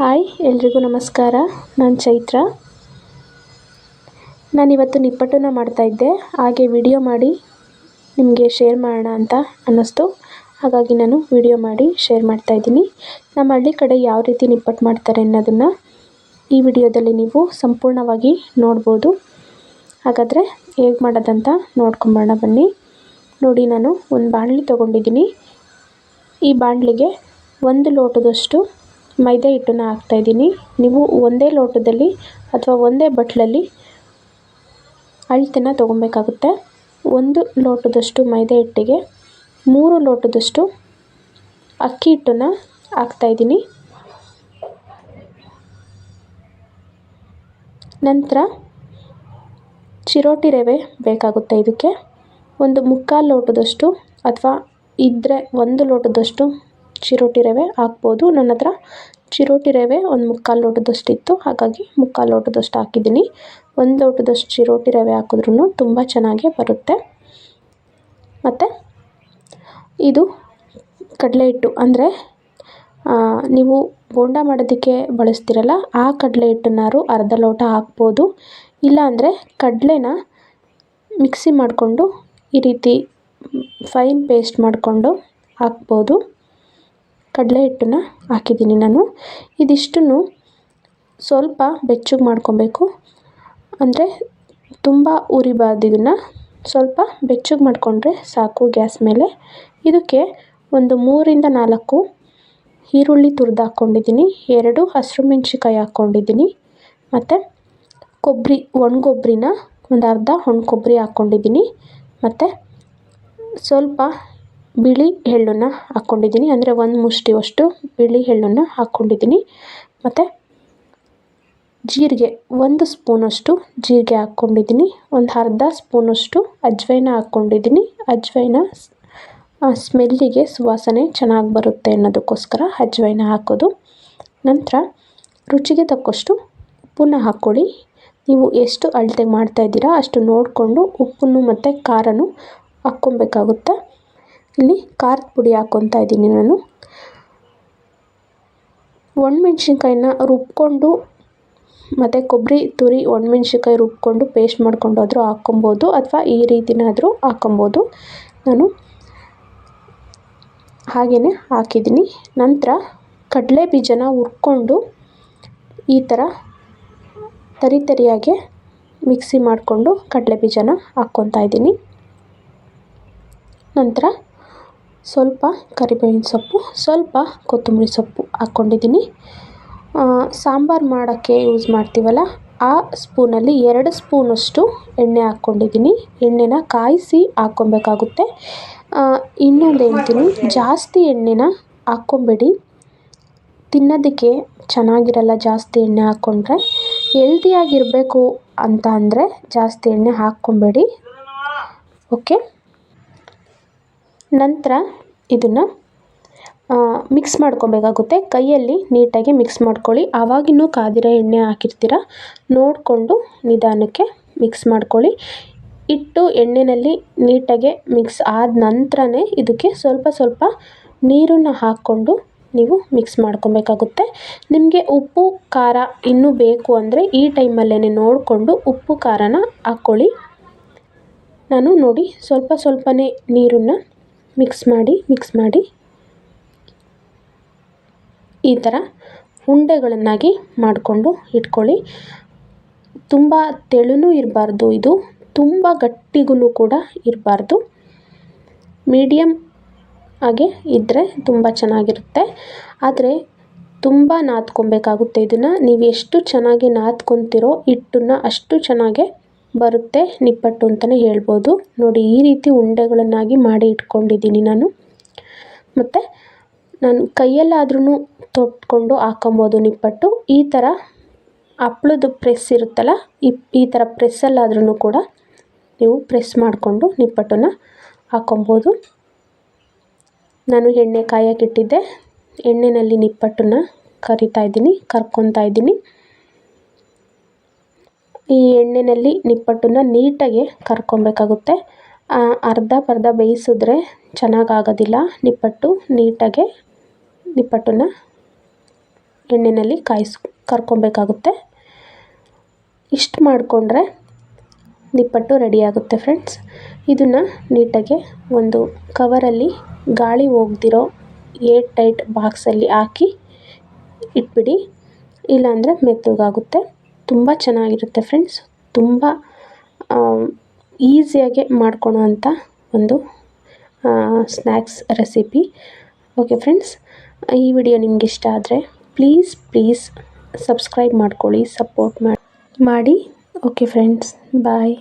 Hi, ಎಲ್ರಿಗೂ ನಮಸ್ಕಾರ. ನಾನು ಚೈತ್ರ. ನಾನಿವತ್ತು ನಿಪ್ಪಟ್ಟನ್ನು ಮಾಡ್ತಾಯಿದ್ದೆ ಹಾಗೆ ವಿಡಿಯೋ ಮಾಡಿ ನಿಮಗೆ ಶೇರ್ ಮಾಡೋಣ ಅಂತ ಅನ್ನಿಸ್ತು. ಹಾಗಾಗಿ ನಾನು ವಿಡಿಯೋ ಮಾಡಿ ಶೇರ್ ಮಾಡ್ತಾಯಿದ್ದೀನಿ ನಮ್ಮ ಹಳ್ಳಿ ಕಡೆ ಯಾವ ರೀತಿ ನಿಪ್ಪಟ್ಟು ಮಾಡ್ತಾರೆ ಅನ್ನೋದನ್ನು ಈ ವಿಡಿಯೋದಲ್ಲಿ ನೀವು ಸಂಪೂರ್ಣವಾಗಿ ನೋಡ್ಬೋದು. ಹಾಗಾದರೆ ಹೇಗೆ ಮಾಡೋದಂತ ನೋಡ್ಕೊಂಬೋಣ ಬನ್ನಿ. ನೋಡಿ, ನಾನು ಒಂದು ಬಾಣಲಿ ತೊಗೊಂಡಿದ್ದೀನಿ. ಈ ಬಾಣಲಿಗೆ ಒಂದು ಲೋಟದಷ್ಟು ಮೈದಾ ಹಿಟ್ಟನ್ನು ಹಾಕ್ತಾಯಿದ್ದೀನಿ ನೀವು ಒಂದೇ ಲೋಟದಲ್ಲಿ ಅಥವಾ ಒಂದೇ ಬಟ್ಲಲ್ಲಿ ಅಳತೆನ ತೊಗೊಬೇಕಾಗುತ್ತೆ. ಒಂದು ಲೋಟದಷ್ಟು ಮೈದಾ ಹಿಟ್ಟಿಗೆ, ಮೂರು ಲೋಟದಷ್ಟು ಅಕ್ಕಿ ಹಿಟ್ಟನ್ನು ಹಾಕ್ತಾಯಿದ್ದೀನಿ ನಂತರ ಚಿರೋಟಿ ರವೆ ಬೇಕಾಗುತ್ತೆ ಇದಕ್ಕೆ. ಒಂದು ಮುಕ್ಕಾಲು ಲೋಟದಷ್ಟು ಅಥವಾ ಇದ್ದರೆ ಒಂದು ಲೋಟದಷ್ಟು ಚಿರೋಟಿ ರವೆ ಹಾಕ್ಬೋದು. ನನ್ನ ಹತ್ರ ಚಿರೋಟಿ ರವೆ ಒಂದು ಮುಕ್ಕಾಲು ಲೋಟದಷ್ಟು ಇತ್ತು. ಹಾಗಾಗಿ ಮುಕ್ಕಾಲು ಲೋಟದಷ್ಟು ಹಾಕಿದ್ದೀನಿ. ಒಂದು ಲೋಟದಷ್ಟು ಚಿರೋಟಿ ರವೆ ಹಾಕಿದ್ರೂ ತುಂಬ ಚೆನ್ನಾಗೇ ಬರುತ್ತೆ. ಮತ್ತು ಇದು ಕಡಲೆ ಹಿಟ್ಟು. ಅಂದರೆ ನೀವು ಬೋಂಡ ಮಾಡೋದಕ್ಕೆ ಬಳಸ್ತೀರಲ್ಲ, ಆ ಕಡಲೆ ಹಿಟ್ಟನ್ನಾರು ಅರ್ಧ ಲೋಟ ಹಾಕ್ಬೋದು. ಇಲ್ಲಾಂದರೆ ಕಡಲೆನ ಮಿಕ್ಸಿ ಮಾಡಿಕೊಂಡು ಈ ರೀತಿ ಫೈನ್ ಪೇಸ್ಟ್ ಮಾಡಿಕೊಂಡು ಹಾಕ್ಬೋದು. ಕಡಲೆ ಹಿಟ್ಟನ್ನ ಹಾಕಿದ್ದೀನಿ ನಾನು. ಇದಿಷ್ಟನ್ನು ಸ್ವಲ್ಪ ಬೆಚ್ಚಗೆ ಮಾಡ್ಕೊಬೇಕು. ಅಂದರೆ ತುಂಬ ಉರಿಬಾರ್ದು ಇದನ್ನು ಸ್ವಲ್ಪ ಬೆಚ್ಚಗೆ ಮಾಡಿಕೊಂಡ್ರೆ ಸಾಕು ಗ್ಯಾಸ್ ಮೇಲೆ. ಇದಕ್ಕೆ ಒಂದು ಮೂರಿಂದ ನಾಲ್ಕು ಈರುಳ್ಳಿ ತುರಿದು ಹಾಕ್ಕೊಂಡಿದ್ದೀನಿ ಎರಡು ಹಸಿರು ಮೆಣಸಿನ್ಕಾಯಿ ಹಾಕ್ಕೊಂಡಿದ್ದೀನಿ ಮತ್ತು ಕೊಬ್ಬರಿ ಒಣಗೊಬ್ರಿನ ಒಂದು ಅರ್ಧ ಒಣ ಕೊಬ್ಬರಿ ಹಾಕ್ಕೊಂಡಿದ್ದೀನಿ ಮತ್ತು ಸ್ವಲ್ಪ ಬಿಳಿ ಎಳ್ಳನ್ನ ಹಾಕ್ಕೊಂಡಿದ್ದೀನಿ ಅಂದರೆ ಒಂದು ಮುಷ್ಟಿಯಷ್ಟು ಬಿಳಿ ಎಳ್ಳನ್ನು ಹಾಕ್ಕೊಂಡಿದ್ದೀನಿ ಮತ್ತು ಜೀರಿಗೆ ಒಂದು ಸ್ಪೂನಷ್ಟು ಜೀರಿಗೆ ಹಾಕ್ಕೊಂಡಿದ್ದೀನಿ ಒಂದು ಅರ್ಧ ಸ್ಪೂನಷ್ಟು ಅಜ್ವೈನ ಹಾಕ್ಕೊಂಡಿದ್ದೀನಿ ಅಜ್ವೈನ ಸ್ಮೆಲ್ಲಿಗೆ ಸುವಾಸನೆ ಚೆನ್ನಾಗಿ ಬರುತ್ತೆ ಅನ್ನೋದಕ್ಕೋಸ್ಕರ ಅಜ್ವೈನ ಹಾಕೋದು. ನಂತರ ರುಚಿಗೆ ತಕ್ಕಷ್ಟು ಉಪ್ಪನ್ನ ಹಾಕ್ಕೊಳ್ಳಿ. ನೀವು ಎಷ್ಟು ಅಳತೆಗೆ ಮಾಡ್ತಾಯಿದ್ದೀರಾ ಅಷ್ಟು ನೋಡಿಕೊಂಡು ಉಪ್ಪನ್ನು ಮತ್ತು ಖಾರನೂ ಹಾಕ್ಕೊಬೇಕಾಗುತ್ತೆ. ಇಲ್ಲಿ ಖಾರದ ಪುಡಿ ಹಾಕ್ಕೊತಾ ಇದ್ದೀನಿ ನಾನು. ಒಣಮೆಣ್ಸಿನ್ಕಾಯಿನ ರುಬ್ಕೊಂಡು, ಮತ್ತು ಕೊಬ್ಬರಿ, ತುರಿ, ಒಣಮೆಣ್ಸಿನ್ಕಾಯಿ ರುಬ್ಕೊಂಡು ಪೇಸ್ಟ್ ಮಾಡ್ಕೊಂಡಾದರೂ ಹಾಕ್ಕೊಬೋದು, ಅಥವಾ ಈ ರೀತಿನಾದರೂ ಹಾಕ್ಕೊಬೋದು. ನಾನು ಹಾಗೆಯೇ ಹಾಕಿದ್ದೀನಿ. ನಂತರ ಕಡಲೆ ಬೀಜನ ಹುರ್ಕೊಂಡು ಈ ಥರ ತರಿ ತರಿಯಾಗೆ ಮಿಕ್ಸಿ ಮಾಡಿಕೊಂಡು ಕಡಲೆ ಬೀಜನ ಹಾಕ್ಕೊತಾ ಇದ್ದೀನಿ. ನಂತರ ಸ್ವಲ್ಪ ಕರಿಬೇವಿನ ಸೊಪ್ಪು, ಸ್ವಲ್ಪ ಕೊತ್ತಂಬರಿ ಸೊಪ್ಪು ಹಾಕ್ಕೊಂಡಿದ್ದೀನಿ. ಸಾಂಬಾರು ಮಾಡೋಕ್ಕೆ ಯೂಸ್ ಮಾಡ್ತೀವಲ್ಲ, ಆ ಸ್ಪೂನಲ್ಲಿ ಎರಡು ಸ್ಪೂನಷ್ಟು ಎಣ್ಣೆ ಹಾಕ್ಕೊಂಡಿದ್ದೀನಿ. ಎಣ್ಣೆನ ಕಾಯಿಸಿ ಹಾಕ್ಕೊಬೇಕಾಗುತ್ತೆ. ಇನ್ನೊಂದು ಹೇಳ್ತೀನಿ, ಜಾಸ್ತಿ ಎಣ್ಣೆನ ಹಾಕ್ಕೊಬೇಡಿ. ತಿನ್ನೋದಕ್ಕೆ ಚೆನ್ನಾಗಿರಲ್ಲ ಜಾಸ್ತಿ ಎಣ್ಣೆ ಹಾಕ್ಕೊಂಡ್ರೆ. ಹೆಲ್ದಿಯಾಗಿರಬೇಕು ಅಂತ ಅಂದರೆ ಜಾಸ್ತಿ ಎಣ್ಣೆ ಹಾಕ್ಕೊಬೇಡಿ. ಓಕೆ ನಂತರ ಇದನ್ನು ಮಿಕ್ಸ್ ಮಾಡ್ಕೊಬೇಕಾಗುತ್ತೆ. ಕೈಯಲ್ಲಿ ನೀಟಾಗಿ ಮಿಕ್ಸ್ ಮಾಡ್ಕೊಳ್ಳಿ. ಆವಾಗಿನ್ನೂ ಕಾದಿರೋ ಎಣ್ಣೆ ಹಾಕಿರ್ತೀರ, ನೋಡಿಕೊಂಡು ನಿಧಾನಕ್ಕೆ ಮಿಕ್ಸ್ ಮಾಡ್ಕೊಳ್ಳಿ. ಇಟ್ಟು ಎಣ್ಣೆಯಲ್ಲಿ ನೀಟಾಗೆ ಮಿಕ್ಸ್ ಆದ ನಂತರನೇ ಇದಕ್ಕೆ ಸ್ವಲ್ಪ ಸ್ವಲ್ಪ ನೀರನ್ನು ಹಾಕ್ಕೊಂಡು ನೀವು ಮಿಕ್ಸ್ ಮಾಡ್ಕೊಬೇಕಾಗುತ್ತೆ. ನಿಮಗೆ ಉಪ್ಪು, ಖಾರ ಇನ್ನೂ ಬೇಕು ಅಂದರೆ ಈ ಟೈಮಲ್ಲೇ ನೋಡಿಕೊಂಡು ಉಪ್ಪು, ಖಾರನ ಹಾಕ್ಕೊಳ್ಳಿ. ನಾನು ನೋಡಿ ಸ್ವಲ್ಪ ಸ್ವಲ್ಪನೇ ನೀರನ್ನು ಮಿಕ್ಸ್ ಮಾಡಿ ಮಿಕ್ಸ್ ಮಾಡಿ ಈ ಥರ ಉಂಡೆಗಳನ್ನಾಗಿ ಮಾಡಿಕೊಂಡು ಇಟ್ಕೊಳ್ಳಿ. ತುಂಬ ತೆಳುನೂ ಇರಬಾರ್ದು ಇದು. ತುಂಬ ಗಟ್ಟಿಗೂ ಕೂಡ ಇರಬಾರ್ದು. ಮೀಡಿಯಮ್ ಹಾಗೆ ಇದ್ದರೆ ತುಂಬ ಚೆನ್ನಾಗಿರುತ್ತೆ. ಆದರೆ ತುಂಬ ನಾದ್ಕೊಬೇಕಾಗುತ್ತೆ ಇದನ್ನು. ನೀವು ಎಷ್ಟು ಚೆನ್ನಾಗಿ ನಾದ್ಕೊತೀರೋ ಹಿಟ್ಟನ್ನು ಅಷ್ಟು ಚೆನ್ನಾಗೇ ಬರುತ್ತೆ, ನಿಪ್ಪಟ್ಟು ಅಂತಲೇ ಹೇಳ್ಬೋದು. ನೋಡಿ, ಈ ರೀತಿ ಉಂಡೆಗಳನ್ನಾಗಿ ಮಾಡಿ ಇಟ್ಕೊಂಡಿದ್ದೀನಿ ನಾನು. ಮತ್ತು ನಾನು ಕೈಯಲ್ಲಾದ್ರೂ ತೊಟ್ಕೊಂಡು ಹಾಕೊಬೋದು ನಿಪ್ಪಟ್ಟು. ಈ ಥರ ಹಪ್ಳದ ಪ್ರೆಸ್ ಇರುತ್ತಲ್ಲ, ಈ ಈ ಥರ ಪ್ರೆಸ್ಸಲ್ಲಾದ್ರೂ ಕೂಡ ನೀವು ಪ್ರೆಸ್ ಮಾಡಿಕೊಂಡು ನಿಪ್ಪಟ್ಟನ್ನ ಹಾಕೊಬೋದು ನಾನು ಎಣ್ಣೆ ಕಾಯೋಕ್ಕಿಟ್ಟಿದ್ದೆ ಎಣ್ಣೆಯಲ್ಲಿ ನಿಪ್ಪಟ್ಟನ್ನ ಕರಿತಾ ಇದ್ದೀನಿ, ಕರ್ಕೊತಾ ಇದ್ದೀನಿ. ಈ ಎಣ್ಣೆಯಲ್ಲಿ ನಿಪ್ಪಟ್ಟನ್ನ ನೀಟಾಗಿ ಕರ್ಕೊಬೇಕಾಗುತ್ತೆ. ಅರ್ಧ ಪರ್ಧ ಬೇಯಿಸಿದ್ರೆ ಚೆನ್ನಾಗಾಗೋದಿಲ್ಲ. ನಿಪ್ಪಟ್ಟು ನೀಟಾಗೆ ನಿಪ್ಪಟ್ಟನ್ನು ಎಣ್ಣೆಯಲ್ಲಿ ಕಾಯಿಸ್, ಕರ್ಕೊಬೇಕಾಗುತ್ತೆ. ಇಷ್ಟು ಮಾಡಿಕೊಂಡ್ರೆ ನಿಪ್ಪಟ್ಟು ರೆಡಿಯಾಗುತ್ತೆ ಫ್ರೆಂಡ್ಸ್. ಇದನ್ನು ನೀಟಾಗಿ ಒಂದು ಕವರಲ್ಲಿ ಗಾಳಿ ಹೋಗ್ದಿರೋ ಏರ್ ಟೈಟ್ ಬಾಕ್ಸಲ್ಲಿ ಹಾಕಿ ಇಟ್ಬಿಡಿ. ಇಲ್ಲಾಂದರೆ ಮೆತ್ತಗಾಗುತ್ತೆ. ತುಂಬ ಚೆನ್ನಾಗಿರುತ್ತೆ ಫ್ರೆಂಡ್ಸ್ ತುಂಬ ಈಸಿಯಾಗಿ ಮಾಡ್ಕೊಳೋ ಅಂಥ ಒಂದು ಸ್ನ್ಯಾಕ್ಸ್ ರೆಸಿಪಿ ಓಕೆ ಫ್ರೆಂಡ್ಸ್ ಈ ವಿಡಿಯೋ ನಿಮ್ಗೆ ಇಷ್ಟ ಆದರೆ ಪ್ಲೀಸ್ ಪ್ಲೀಸ್ ಸಬ್ಸ್ಕ್ರೈಬ್ ಮಾಡ್ಕೊಳ್ಳಿ ಸಪೋರ್ಟ್ ಮಾಡಿ ಮಾಡಿ. ಓಕೆ ಫ್ರೆಂಡ್ಸ್ ಬಾಯ್